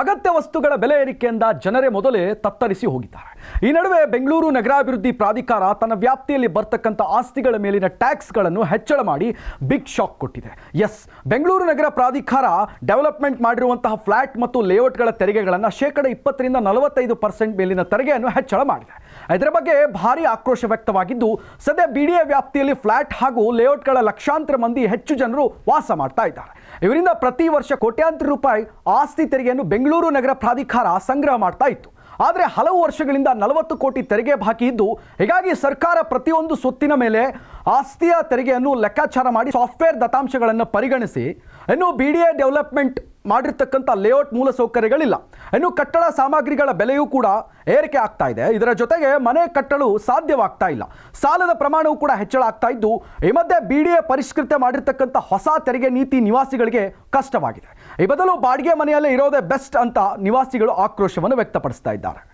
ಅಗತ್ಯ ವಸ್ತುಗಳ ಬೆಲೆ ಏರಿಕೆಯಿಂದ ಜನರೇ ಮೊದಲೇ ತತ್ತರಿಸಿ ಹೋಗಿದ್ದಾರೆ. ಈ ನಡುವೆ ಬೆಂಗಳೂರು ನಗರಾಭಿವೃದ್ಧಿ ಪ್ರಾಧಿಕಾರ ತನ್ನ ವ್ಯಾಪ್ತಿಯಲ್ಲಿ ಬರ್ತಕ್ಕಂಥ ಆಸ್ತಿಗಳ ಮೇಲಿನ ಟ್ಯಾಕ್ಸ್ಗಳನ್ನು ಹೆಚ್ಚಳ ಮಾಡಿ ಬಿಗ್ ಶಾಕ್ ಕೊಟ್ಟಿದೆ. ಎಸ್, ಬೆಂಗಳೂರು ನಗರ ಪ್ರಾಧಿಕಾರ ಡೆವಲಪ್ಮೆಂಟ್ ಮಾಡಿರುವಂತಹ ಫ್ಲಾಟ್ ಮತ್ತು ಲೇಔಟ್ಗಳ ತೆರಿಗೆಗಳನ್ನು ಶೇಕಡ ಇಪ್ಪತ್ತರಿಂದ ನಲವತ್ತೈದು ಪರ್ಸೆಂಟ್ ಮೇಲಿನ ತೆರಿಗೆಯನ್ನು ಹೆಚ್ಚಳ ಮಾಡಿದೆ. ಇದರ ಬಗ್ಗೆ ಭಾರಿ ಆಕ್ರೋಶ ವ್ಯಕ್ತವಾಗಿದ್ದು, ಸದ್ಯ ಬಿಡಿಎ ವ್ಯಾಪ್ತಿಯಲ್ಲಿ ಫ್ಲಾಟ್ ಹಾಗೂ ಲೇಔಟ್ಗಳ ಲಕ್ಷಾಂತರ ಮಂದಿ ಹೆಚ್ಚು ಜನರು ವಾಸ ಮಾಡ್ತಾ ಇದ್ದಾರೆ. ಇವರಿಂದ ಪ್ರತಿ ವರ್ಷ ಕೋಟ್ಯಾಂತರ ರೂಪಾಯಿ ಆಸ್ತಿ ತೆರಿಗೆಯನ್ನು ಬೆಂಗಳೂರು ನಗರ ಪ್ರಾಧಿಕಾರ ಸಂಗ್ರಹ ಮಾಡ್ತಾ ಇತ್ತು. ಆದರೆ ಹಲವು ವರ್ಷಗಳಿಂದ ನಲವತ್ತು ಕೋಟಿ ತೆರಿಗೆ ಬಾಕಿ ಇದ್ದು, ಹೀಗಾಗಿ ಸರ್ಕಾರ ಪ್ರತಿಯೊಂದು ಸ್ವತ್ತಿನ ಮೇಲೆ ಆಸ್ತಿಯ ತೆರಿಗೆಯನ್ನು ಲೆಕ್ಕಾಚಾರ ಮಾಡಿ ಸಾಫ್ಟ್ವೇರ್ ದತ್ತಾಂಶಗಳನ್ನು ಪರಿಗಣಿಸಿ, ಇನ್ನು ಬಿ ಡಿ ಎ ಡೆವಲಪ್ಮೆಂಟ್ ಮಾಡಿರ್ತಕ್ಕಂಥ ಲೇಔಟ್ ಮೂಲಸೌಕರ್ಯಗಳಿಲ್ಲ ಇನ್ನು ಕಟ್ಟಡ ಸಾಮಗ್ರಿಗಳ ಬೆಲೆಯೂ ಕೂಡ ಏರಿಕೆ ಆಗ್ತಾ ಇದೆ. ಇದರ ಜೊತೆಗೆ ಮನೆ ಕಟ್ಟಲು ಸಾಧ್ಯವಾಗ್ತಾ ಇಲ್ಲ. ಸಾಲದ ಪ್ರಮಾಣವೂ ಕೂಡ ಹೆಚ್ಚಳ ಆಗ್ತಾ ಇದ್ದು, ಈ ಮಧ್ಯೆ ಬಿ ಡಿ ಎ ಪರಿಷ್ಕೃತ ಮಾಡಿರ್ತಕ್ಕಂಥ ಹೊಸ ತೆರಿಗೆ ನೀತಿ ನಿವಾಸಿಗಳಿಗೆ ಕಷ್ಟವಾಗಿದೆ. ಈ ಬದಲು ಬಾಡಿಗೆ ಮನೆಯಲ್ಲೇ ಇರೋದೇ ಬೆಸ್ಟ್ ಅಂತ ನಿವಾಸಿಗಳು ಆಕ್ರೋಶವನ್ನು ವ್ಯಕ್ತಪಡಿಸ್ತಾ ಇದ್ದಾರೆ.